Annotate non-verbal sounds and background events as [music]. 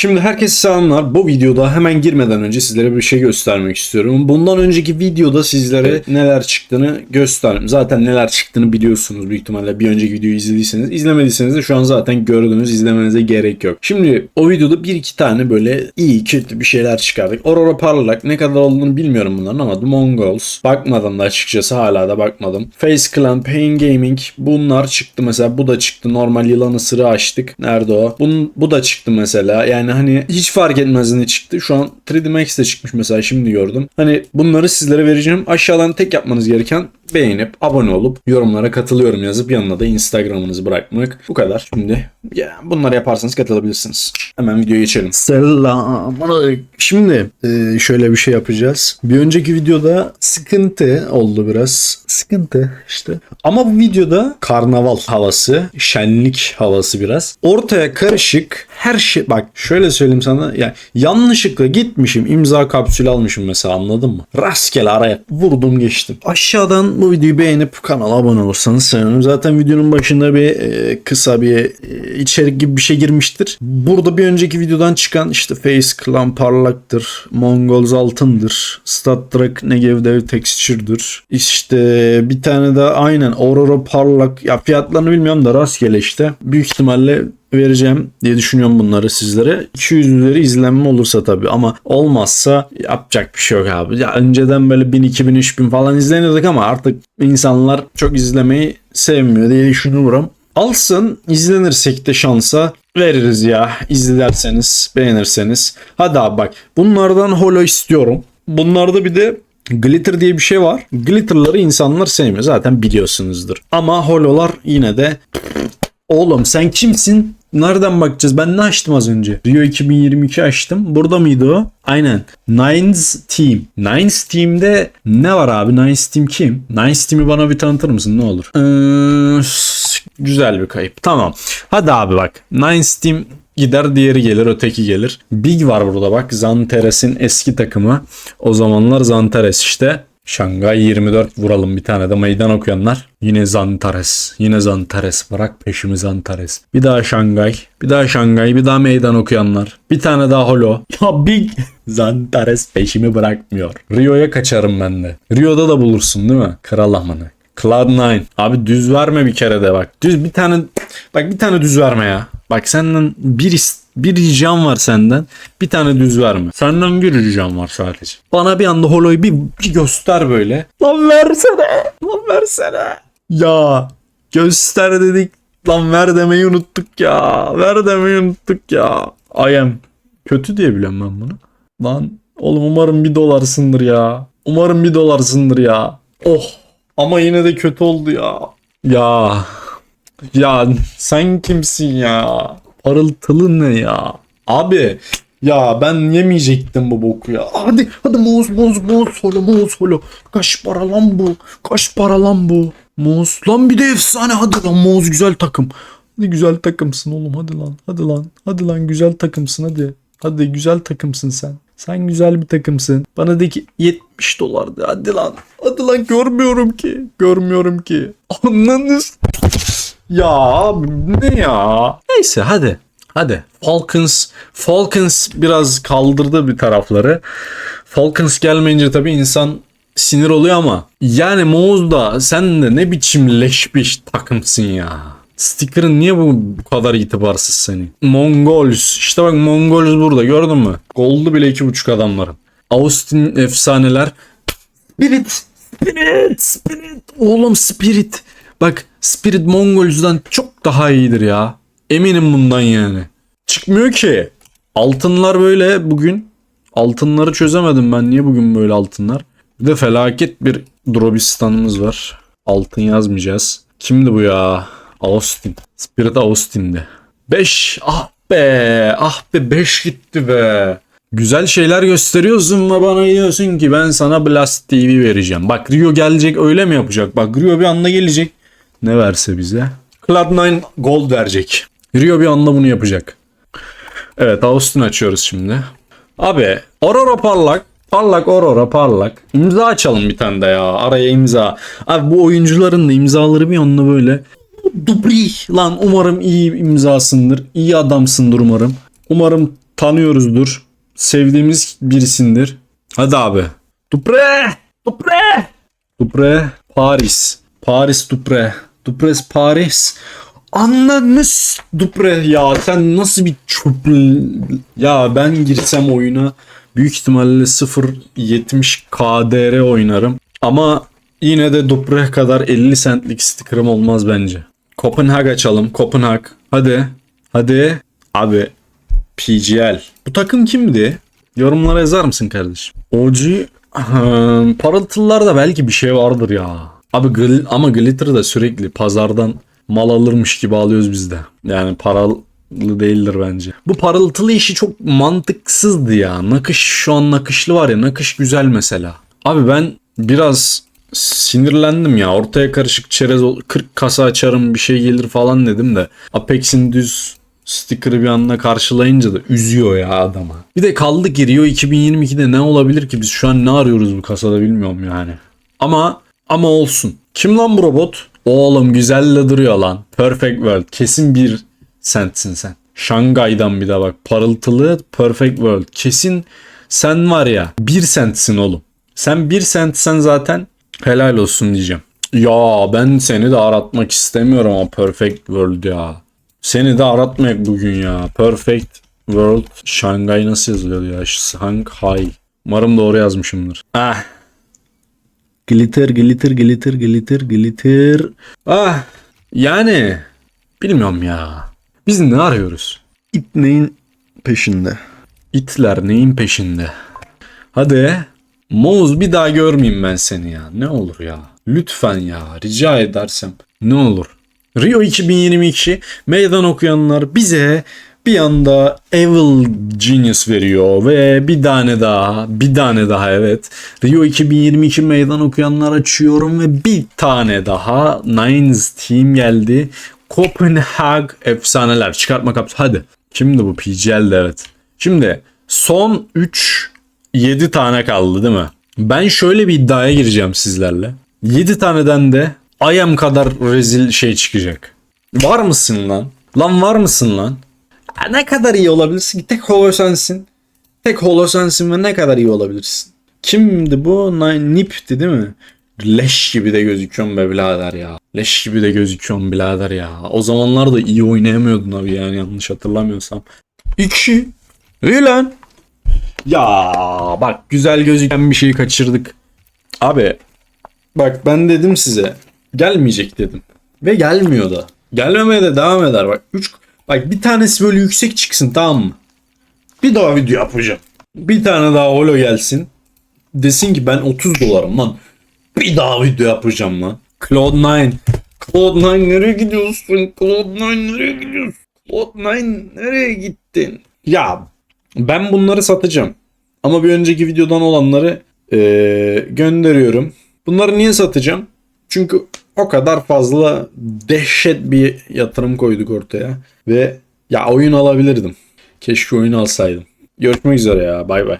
Şimdi herkese selamlar. Bu videoda hemen girmeden önce sizlere bir şey göstermek istiyorum. Bundan önceki videoda sizlere neler çıktığını gösterdim. Zaten neler çıktığını biliyorsunuz büyük ihtimalle bir önceki videoyu izlediyseniz. İzlemediyseniz de şu an zaten gördünüz. izlemenize gerek yok. Şimdi o videoda bir iki tane böyle iyi kötü bir şeyler çıkardık. Aurora Parlak ne kadar olduğunu bilmiyorum bunların ama The Mongols. Bakmadım da açıkçası hala da bakmadım. Face Clan, Pain Gaming bunlar çıktı mesela. Bu da çıktı. Normal yılan ısırığı açtık. Nerede o? Bunun, bu da çıktı mesela. Yani hani hiç fark etmez ne çıktı. Şu an 3D Max çıkmış mesela şimdi gördüm. Hani bunları sizlere vereceğim. Aşağıdan tek yapmanız gereken beğenip abone olup yorumlara katılıyorum yazıp yanına da Instagram'ınızı bırakmak. Bu kadar. Şimdi ya bunları yaparsanız katılabilirsiniz. Hemen videoya geçelim. Selam. Şimdi e, şöyle bir şey yapacağız. Bir önceki videoda sıkıntı oldu biraz. Sıkıntı işte. Ama bu videoda karnaval havası, şenlik havası biraz. Ortaya karışık her şey bak şöyle söyleyeyim sana ya yanlışlıkla gitmişim imza kapsülü almışım mesela anladın mı? Rastgele araya vurdum geçtim. Aşağıdan bu videoyu beğenip kanala abone olursanız sevinirim. Zaten videonun başında bir e, kısa bir e, içerik gibi bir şey girmiştir. Burada bir önceki videodan çıkan işte Face Clan parlaktır. Mongols altındır. Stat Trek Negev Dev Texture'dır. İşte bir tane de aynen Aurora parlak. Ya fiyatlarını bilmiyorum da rastgele işte. Büyük ihtimalle vereceğim diye düşünüyorum bunları sizlere. 200 üzeri izlenme olursa tabii ama olmazsa yapacak bir şey yok abi. Ya önceden böyle 1000, 2000, 3000 falan izleniyorduk ama artık insanlar çok izlemeyi sevmiyor diye düşünüyorum. Alsın izlenirsek de şansa veririz ya. İzlerseniz beğenirseniz. Hadi abi bak bunlardan holo istiyorum. Bunlarda bir de Glitter diye bir şey var. Glitter'ları insanlar sevmiyor. Zaten biliyorsunuzdur. Ama hololar yine de Oğlum sen kimsin? Nereden bakacağız? Ben ne açtım az önce? Rio 2022 açtım. Burada mıydı o? Aynen. Nines Team. Nines Team'de ne var abi? Nines Team kim? Nines Team'i bana bir tanıtır mısın? Ne olur? Ee, güzel bir kayıp. Tamam. Hadi abi bak. Nines Team gider diğeri gelir öteki gelir. Big var burada bak. Zanteres'in eski takımı. O zamanlar Zanteres işte. Şangay 24 vuralım bir tane de meydan okuyanlar. Yine Zantares. Yine Zantares. Bırak peşimi Zantares. Bir daha Şangay. Bir daha Şangay. Bir daha meydan okuyanlar. Bir tane daha Holo. [laughs] Ya Big. Zantares peşimi bırakmıyor. Rio'ya kaçarım ben de. Rio'da da bulursun değil mi? Kral amanı. Cloud9. Abi düz verme bir kere de bak. Düz bir tane bak bir tane düz verme ya. Bak senden bir ist bir ricam var senden. Bir tane düz verme. Senden bir ricam var sadece. Bana bir anda holoyu bir, bir göster böyle. Lan versene. Lan versene. Ya göster dedik. Lan ver demeyi unuttuk ya. Ver demeyi unuttuk ya. I am. Kötü diye biliyorum ben bunu. Lan oğlum umarım bir dolarsındır ya. Umarım bir dolarsındır ya. Oh. Ama yine de kötü oldu ya. Ya. Ya sen kimsin ya? Parıltılı ne ya? Abi ya ben yemeyecektim bu boku ya. Hadi hadi muz muz muz solo muz solo. Kaç para lan bu? Kaç para lan bu? Muz lan bir de efsane hadi lan muz güzel takım. Hadi güzel takımsın oğlum hadi lan. Hadi lan. Hadi lan güzel takımsın hadi. Hadi güzel takımsın sen. Sen güzel bir takımsın. Bana de ki 70 dolardı. Hadi lan. Hadi lan görmüyorum ki. Görmüyorum ki. Anladınız. Ya ne ya? Neyse hadi. Hadi. Falcons Falcons biraz kaldırdı bir tarafları. Falcons gelmeyince tabii insan sinir oluyor ama yani Moğuz da sen de ne biçim leş bir takımsın ya. Sticker'ın niye bu, bu kadar itibarsız senin? Mongols. İşte bak Mongols burada gördün mü? Goldu bile iki buçuk adamların. Austin efsaneler. Spirit. Spirit. Spirit. Oğlum Spirit. Bak Spirit Mongols'dan çok daha iyidir ya. Eminim bundan yani. Çıkmıyor ki. Altınlar böyle bugün. Altınları çözemedim ben. Niye bugün böyle altınlar? Bir de felaket bir Drobistan'ımız var. Altın yazmayacağız. Kimdi bu ya? Austin. Spirit Austin'di. 5. Ah be. Ah be 5 gitti be. Güzel şeyler gösteriyorsun ve bana diyorsun ki ben sana Blast TV vereceğim. Bak Rio gelecek öyle mi yapacak? Bak Rio bir anda gelecek. Ne verse bize. Cloud9 Gold verecek. Rio bir anda bunu yapacak. Evet Austin açıyoruz şimdi. Abi Aurora parlak. Parlak Aurora parlak. İmza açalım bir tane de ya. Araya imza. Abi bu oyuncuların da imzaları bir anda böyle. Dubri lan umarım iyi imzasındır. İyi adamsındır umarım. Umarım tanıyoruzdur. Sevdiğimiz birisindir. Hadi abi. Dupre! Dupre! Dupre Paris. Paris Dupre. Dupres Paris. Anladınız Dupre ya sen nasıl bir çöp ya ben girsem oyuna büyük ihtimalle 0.70 KDR oynarım ama yine de Dupre kadar 50 centlik sticker'ım olmaz bence. Kopenhag açalım Kopenhag hadi hadi abi PGL bu takım kimdi? Yorumlara yazar mısın kardeşim? OG hmm, parıltılılarda belki bir şey vardır ya. Abi gl- ama Glitter da sürekli pazardan mal alırmış gibi alıyoruz biz de. Yani paralı değildir bence. Bu parıltılı işi çok mantıksızdı ya. Nakış şu an nakışlı var ya nakış güzel mesela. Abi ben biraz sinirlendim ya. Ortaya karışık çerez ol- 40 kasa açarım bir şey gelir falan dedim de. Apex'in düz sticker'ı bir anda karşılayınca da üzüyor ya adama. Bir de kaldı giriyor 2022'de ne olabilir ki biz şu an ne arıyoruz bu kasada bilmiyorum yani. Ama ama olsun. Kim lan bu robot? Oğlum güzel de duruyor lan. Perfect World. Kesin bir sentsin sen. Şangay'dan bir de bak. Parıltılı Perfect World. Kesin sen var ya bir sentsin oğlum. Sen bir sentsen zaten helal olsun diyeceğim. Ya ben seni de aratmak istemiyorum ama Perfect World ya. Seni de aratmayak bugün ya. Perfect World Şangay nasıl yazılıyor ya? Shanghai. Umarım doğru yazmışımdır. Ah Glitter, glitter, glitter, glitter, glitter. Ah, yani bilmiyorum ya. Biz ne arıyoruz? İt neyin peşinde? İtler neyin peşinde? Hadi. Moğuz bir daha görmeyeyim ben seni ya. Ne olur ya. Lütfen ya. Rica edersem. Ne olur. Rio 2022 meydan okuyanlar bize bir anda Evil Genius veriyor ve bir tane daha bir tane daha evet. Rio 2022 meydan okuyanlar açıyorum ve bir tane daha Nines Team geldi. Copenhagen efsaneler. Çıkartma kapısı hadi. Kimdi bu PGL'de evet. Şimdi son 3 7 tane kaldı değil mi? Ben şöyle bir iddiaya gireceğim sizlerle. 7 taneden de ayam kadar rezil şey çıkacak. Var mısın lan? Lan var mısın lan ne kadar iyi olabilirsin? Tek holo sensin. Tek holo sensin ve ne kadar iyi olabilirsin? Kimdi bu? Nip'ti değil mi? Leş gibi de gözüküyorsun be birader ya. Leş gibi de gözüküyorsun birader ya. O zamanlar da iyi oynayamıyordun abi yani yanlış hatırlamıyorsam. İki. İyi lan. Ya bak güzel gözüken bir şeyi kaçırdık. Abi bak ben dedim size gelmeyecek dedim. Ve gelmiyor da. Gelmemeye de devam eder bak. 3 Bak bir tanesi böyle yüksek çıksın tamam mı? Bir daha video yapacağım. Bir tane daha holo gelsin. Desin ki ben 30 dolarım lan. Bir daha video yapacağım lan. Cloud9. Cloud9 nereye gidiyorsun? Cloud9 nereye gidiyorsun? Cloud9 nereye gittin? Ya ben bunları satacağım. Ama bir önceki videodan olanları eee, gönderiyorum. Bunları niye satacağım? Çünkü o kadar fazla dehşet bir yatırım koyduk ortaya. Ve ya oyun alabilirdim. Keşke oyun alsaydım. Görüşmek üzere ya. Bay bay.